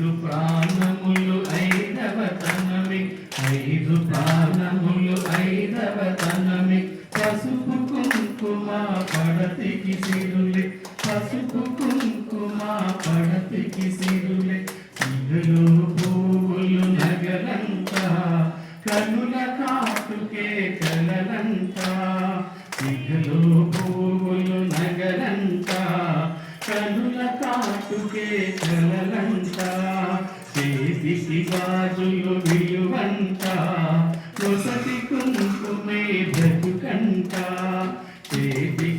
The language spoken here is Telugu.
ఐదు ప్రాణములు ఐదవ తనమి. ఐదు ప్రాణములు ఐదవ తనమి. పసుపు కుంకుమ పడతికి సిరులే పసుపు కుంకుమ పడతికి సిరులే సిరులు పువ్వులు నగలంత కనుల కాటుకే కలలంత. సిరులు పువ్వులు నగలంత కనుల కాటుకే కలలంత. శివాజులు విలువంట వసతి కుంకుమే బ్రతుకంట చేతి